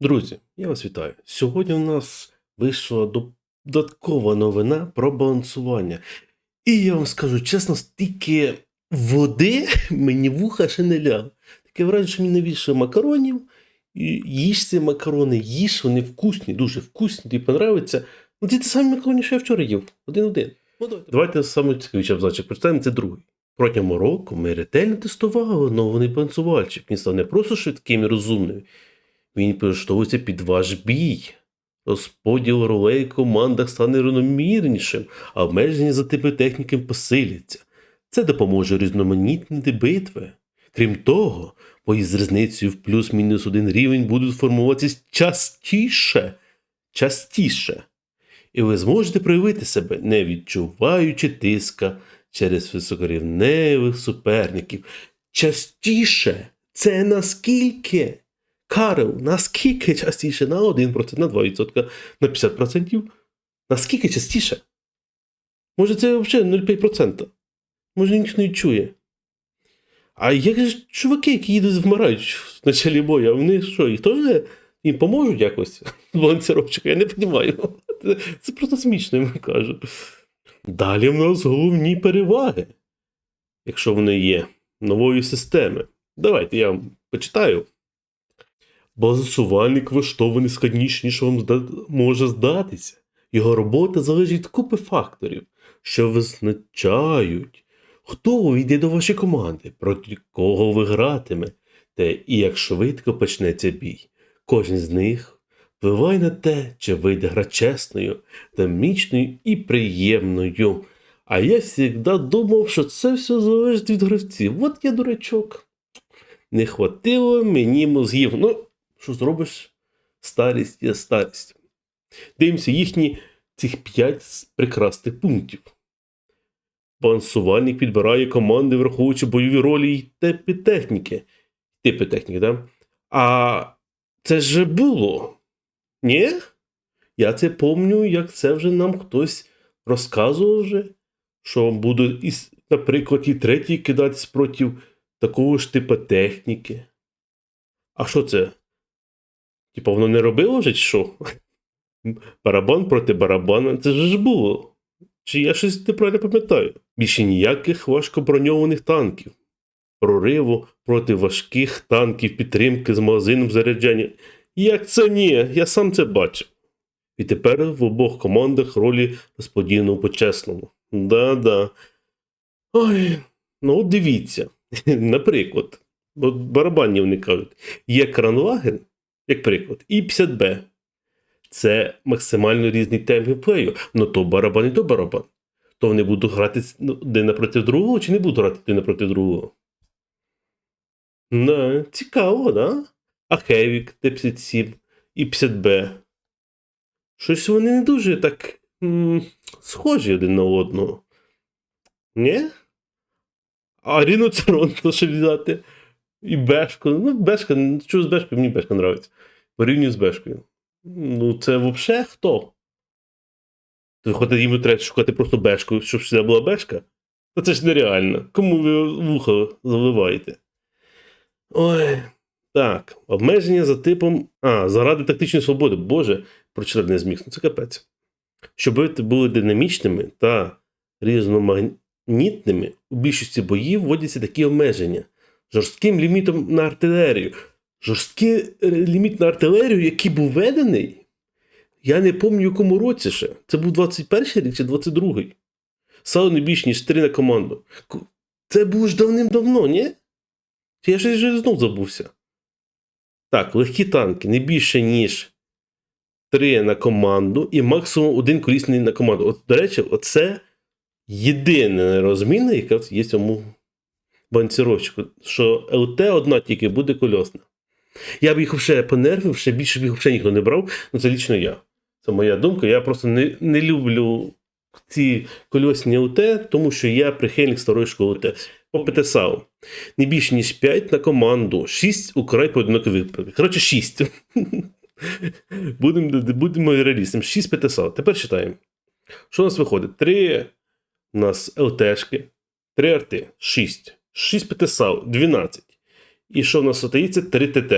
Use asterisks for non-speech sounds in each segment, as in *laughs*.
Друзі, я вас вітаю. Сьогодні у нас вийшла додаткова новина про балансування. І я вам скажу чесно, стільки води *laughs* мені вуха ще не ляг. Таке враження, що мені навіше макаронів, і їж ці макарони, їж, вони вкусні, дуже вкусні, тобі понравиться. Ну, це ті самі макарони, що я вчора їв. Один-один. Ну, давайте. давайте саме абзачок прочитаємо, це другий. Протягом року ми ретельно тестували новий балансувальчик. Він став не просто швидким і розумним, він підлаштовується під ваш бій. Розподіл ролей в командах стане рівномірнішим, а обмеження за типи техніки посиляться. Це допоможе різноманітнити битви. Крім того, бої з різницею в плюс-мінус один рівень будуть формуватися частіше. Частіше. І ви зможете проявити себе, не відчуваючи тиска через високорівневих суперників. Частіше. Це наскільки? Карл, наскільки частіше? На 1%, на 2%, на 50%. Наскільки частіше? Може, це взагалі 0,5%. Може, ніхто не чує. А як же чуваки, які їдуть вмирають в началі бою, а вони що, їх теж їм поможуть якось? *laughs* Балансировщика, я не розумію. *laughs* Це, просто смішно, я кажу. Далі в нас головні переваги, якщо вони є, нової системи. Давайте я вам почитаю. Балансувальник влаштований складніше, ніж вам зда- може здатися. Його робота залежить від купи факторів, що визначають, хто увійде до вашої команди, проти кого ви гратимете, і як швидко почнеться бій. Кожен з них впливає на те, чи вийде гра чесною, динамічною і приємною. А я завжди думав, що це все залежить від гравців. От я дурачок. Не хватило мені мозгів. Ну, що зробиш? Старість є старість. Дивимося їхні цих п'ять прекрасних пунктів. Балансувальник підбирає команди, враховуючи бойові ролі і типи техніки. Типи техніки, так? А це ж було. Ні? Я це пам'ятаю, як це вже нам хтось розказував вже, що із, наприклад, і третій кидатись проти такого ж типу техніки. А що це? Типа воно не робило вже що? Барабан проти барабана. Це ж було. Чи я щось неправильно пам'ятаю? Більше ніяких важкоброньованих танків. Прориву проти важких танків підтримки з магазином заряджання. Як це ні? Я сам це бачив. І тепер в обох командах ролі розподілено по-чесному. Да-да. Ой, ну от дивіться. *laughs* Наприклад, от барабанні вони кажуть, є кранваген, як приклад, і 50Б. Це максимально різний темп геймплею. Ну то барабан і то барабан. То вони будуть грати ну, один напроти другого, чи не будуть грати один напроти другого? Да, цікаво, да? А Хевік Т-57 і 50Б. Щось вони не дуже так м- схожі один на одного. Ні? А Ріноцерон, то *laughs* що взяти? І Бешку. Ну, Бешка, що з Бешкою? Мені Бешка подобається. Порівнюю з Бешкою. Ну, це взагалі хто? То виходить, йому треба шукати просто Бешку, щоб сюди була Бешка? Та це ж нереально. Кому ви вухо заливаєте? Ой. Так, обмеження за типом. А, заради тактичної свободи. Боже, прочитати не зміг. Ну це капець. Щоб ви були динамічними та різноманітними, у більшості боїв вводяться такі обмеження. Жорстким лімітом на артилерію. Жорсткий е, ліміт на артилерію, який був введений, я не пам'ятаю, якому році ще. Це був 21 рік чи 22-й. Стало не більш ніж 3 на команду. Це було ж давним-давно, ні? Я щось вже знов забувся. Так, легкі танки не більше, ніж 3 на команду і максимум один колісний на команду. От, до речі, оце єдина розміна, яка є в цьому банціровчику, що ЛТ одна тільки буде кольосна. Я б їх вже понервив, ще більше б їх взагалі ніхто не брав, ну це лічно я. Це моя думка. Я просто не, не люблю ці кольосні ЛТ, тому що я прихильник старої школи ЛТ. По ПТСАУ. Не більше, ніж 5 на команду, 6 у край поодинокі випадки. Коротше, 6. *laughs* будемо, будемо реалістами. 6 ПТСАУ. Тепер читаємо. Що у нас виходить? 3 у нас ЛТшки, 3 арти, 6. 6 ПТСАУ, 12. І що в нас остається? 3 ТТ.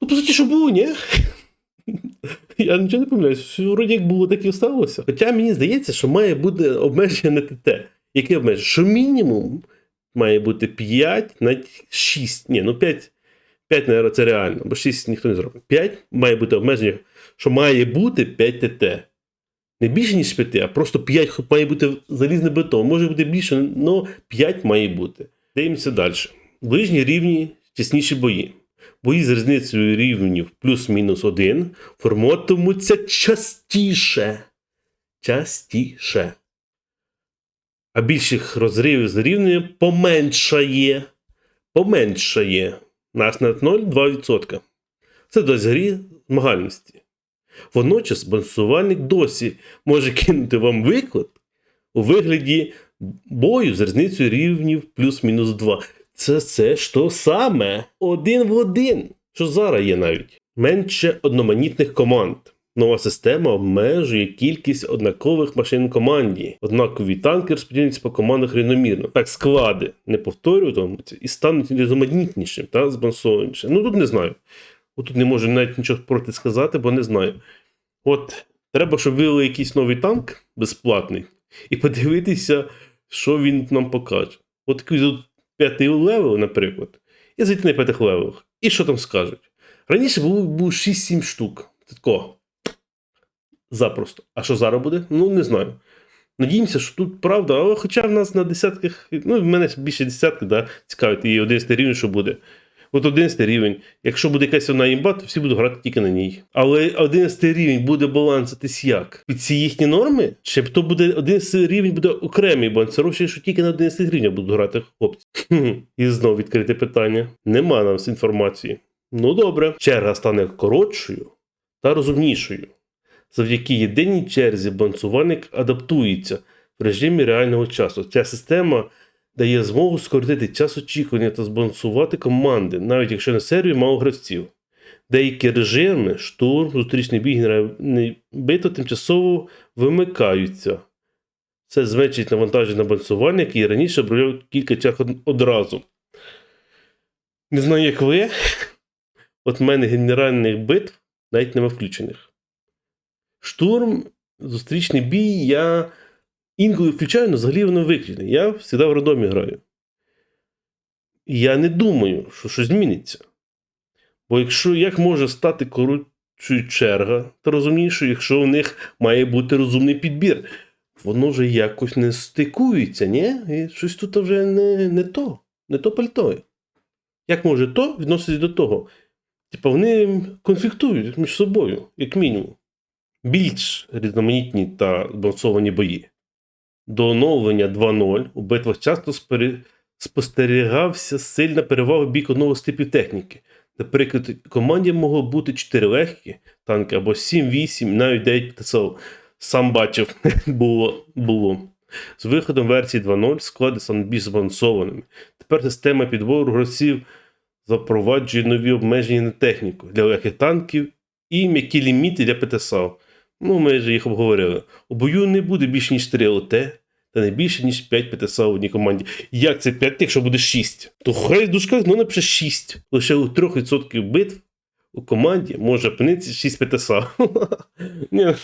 Ну, по суті, що було, ні? *laughs* Я нічого не пам'ятаю. що Вроді як було, так і сталося. Хоча мені здається, що має бути обмеження на ТТ. Яке обмеження? Що мінімум має бути 5 на 6. Ні, ну 5, 5, мабуть, це реально, бо 6 ніхто не зробить. 5 має бути обмеження, що має бути 5 ТТ. Не більше, ніж 5, а просто 5 має бути залізний бетон. Може бути більше, але 5 має бути. Дивимося далі. Ближні рівні, тісніші бої. Бої з різницею рівнів плюс-мінус 1 формуватимуться частіше. Частіше. А більших розривів з рівнем поменшає. Поменшає. Нас на 0,2%. Це дасть змагальності. Водночас балансувальник досі може кинути вам виклик у вигляді бою з різницею рівнів плюс-мінус 2. Це це ж то саме один в один, що зараз є навіть. Менше одноманітних команд. Нова система обмежує кількість однакових машин команді. Однакові танки розподіляються по командах рівномірно. Так, склади не повторюватимуться і стануть різноманітнішим та збалансованішим. Ну тут не знаю. Тут не можу навіть нічого проти сказати, бо не знаю. От, треба, щоб вивели якийсь новий танк безплатний, і подивитися, що він нам покаже. От такий п'ятий левел, наприклад, і зайти на п'ятих левелах. І що там скажуть? Раніше був, був 6-7 штук. Тако. Запросто. А що зараз буде? Ну, не знаю. Надіємося, що тут правда, але хоча в нас на десятках, ну, в мене більше десятки, да, цікавить, і 11 рівень, що буде. От 11 рівень. Якщо буде якась одна імба, то всі будуть грати тільки на ній. Але 11 рівень буде баланситись як? Під ці їхні норми? Чи то буде 11 рівень буде окремий балансировщик, що тільки на 11 рівня будуть грати хлопці. І знову відкрите питання. Нема нам інформації. Ну добре, черга стане коротшою та розумнішою. Завдяки єдиній черзі балансувальник адаптується в режимі реального часу. Ця система дає змогу скоротити час очікування та збалансувати команди, навіть якщо на сервері мало гравців. Деякі режими, штурм, зустрічний бій, генеральний бито тимчасово вимикаються. Це зменшить навантаження на балансування, який раніше обробляв кілька чах одразу. Не знаю, як ви. *laughs* От в мене генеральних битв навіть нема включених. Штурм, зустрічний бій я інколи включаю, але взагалі воно виключене. Я завжди в рандомі граю. Я не думаю, що щось зміниться. Бо якщо як може стати коротшою черга, то розумніше, якщо у них має бути розумний підбір, воно вже якось не стикується, ні? І щось тут вже не, не то, не то пальто. Як може то відноситься до того? Типа вони конфліктують між собою, як мінімум. Більш різноманітні та збалансовані бої. До оновлення 2.0 у битвах часто спостерігався сильна перевага в бік одного типів техніки. Наприклад, команді могло бути 4 легкі танки або 7-8, навіть 9 ТСО. Сам бачив, *laughs* було. було. З виходом версії 2.0 склади стануть більш збалансованими. Тепер система підбору гравців запроваджує нові обмеження на техніку для легких танків і м'які ліміти для ПТСА. Ну, ми вже їх обговорили. У бою не буде більше, ніж 4 ЛТ, та не більше, ніж 5 ПТСА в одній команді. Як це 5, якщо буде 6? То хай в дужках ну, напише 6. Лише у 3% битв у команді може опинитися 6 ПТСА. *laughs* Ну,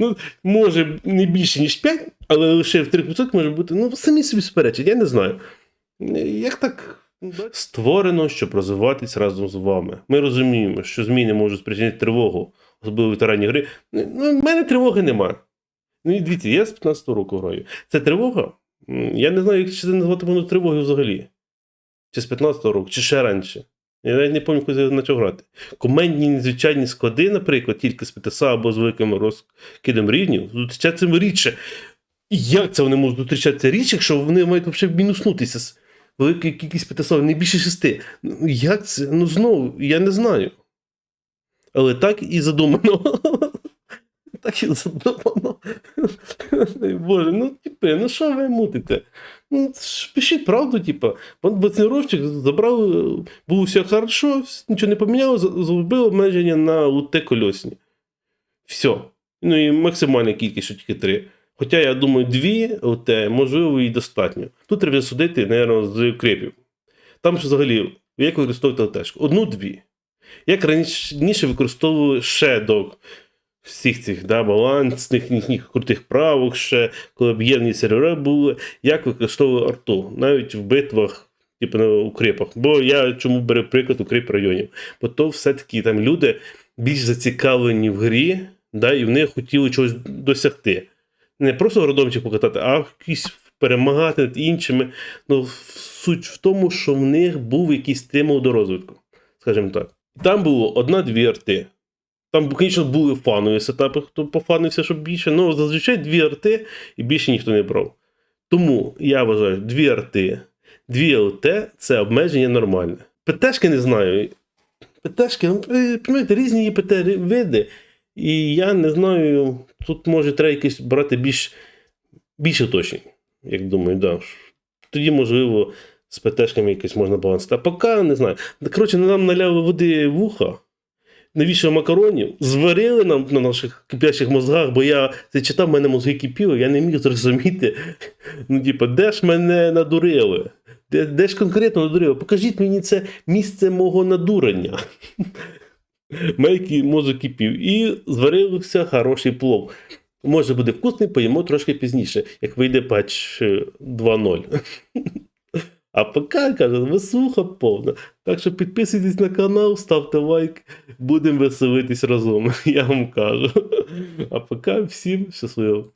Ну, може не більше, ніж 5, але лише в 3% може бути. Ну, самі собі суперечать, я не знаю. Як так. Створено, щоб розвиватись разом з вами. Ми розуміємо, що зміни можуть спричинити тривогу, особливо в ветеранні гри. Ну, в мене тривоги немає. Ну, і дивіться, я з 15 року граю. Це тривога? Я не знаю, як це назвати воно тривогою взагалі. Чи з 15 року, чи ще раніше. Я навіть не пам'ятаю, коли почав грати. Командні незвичайні склади, наприклад, тільки з ПТСА або з великим розкидом рівнів, зустрічаються рідше. І як це вони можуть зустрічатися рідше, якщо вони мають взагалі мінуснутися з великою кількістю ПТСА, не більше шести. Ну, Як це? Ну знову, я не знаю. Але так і задумано. *laughs* Так і задумано. Боже, ну типи, ну що ви мутите? Ну, пишіть правду, типа. Бацнеровчик забрав, було все хорошо, нічого не поміняло, зробив обмеження на УТ кольосні. Все. Ну і максимальна кількість, що тільки три. Хоча, я думаю, дві УТ, можливо, і достатньо. Тут треба судити, мабуть, з укрепів. Там ж взагалі, як використовувати ЛТшку? Одну-дві. Як раніше використовували ще до всіх цих да, балансних їхніх крутих правок, ще коли об'єднані сервери були, як використовували арту, навіть в битвах, типу на укріпах. Бо я чому беру приклад укріп районів? Бо то все-таки там люди більш зацікавлені в грі, да, і вони хотіли чогось досягти. Не просто городомчик покатати, а якісь перемагати над іншими. Ну, суть в тому, що в них був якийсь стимул до розвитку, скажімо так. Там було одна-дві арти. Там, звісно, були фанові сетапи, хто пофанився, щоб більше. Ну, зазвичай дві арти і більше ніхто не брав. Тому я вважаю, дві арти, дві ЛТ це обмеження нормальне. ПТшки не знаю. ПТшки, ну, розумієте, різні є ПТ види. І я не знаю, тут може треба якось брати більш, більш уточнень, як думаю, да. Тоді, можливо, з ПТшками якось можна балансити. А поки не знаю. Коротше, нам наляли води вуха, навіщо макаронів, зварили нам на наших кипячих мозгах, бо я це читав, в мене мозги кипіли, я не міг зрозуміти. *laughs* Ну, типу, де ж мене надурили? Де, де ж конкретно надурили? Покажіть мені це місце мого надурення. *laughs* Мейки мозок кипів. І зварився хороший плов. Може буде вкусний, поїмо трошки пізніше, як вийде патч е, 2.0. *laughs* А ПК каже, висуха повна. Так що підписуйтесь на канал, ставте лайк, будемо веселитись разом, *laughs* я вам кажу. А пока всім щасливо.